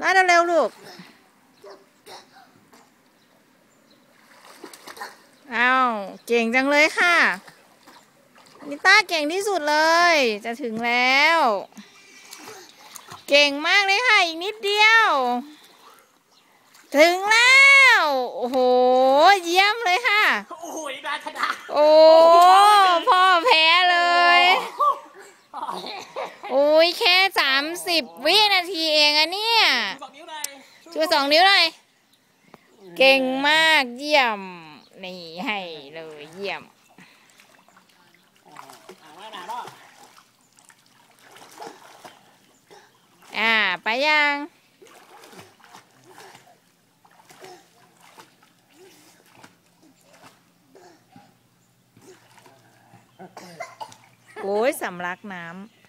มาเร็วๆลูกอ้าวเก่งจังเลยค่ะ นิต้าเก่งที่สุดเลย จะถึงแล้ว เก่งมากเลยค่ะ อีกนิดเดียว ถึงแล้ว โอ้โห เยี่ยมเลยค่ะ โอ้โหดาชนะโอ้พ่อแพ้เลยโอ้ยแค่สามสิบวินาทีเองอะเนี่ย ชูสองนิ้วหน่อย เก่งมากเยี่ยม นี่ให้เลยเยี่ยมอ่าว่าหนาเนาะไปยังโอ้ยสำลักน้ำ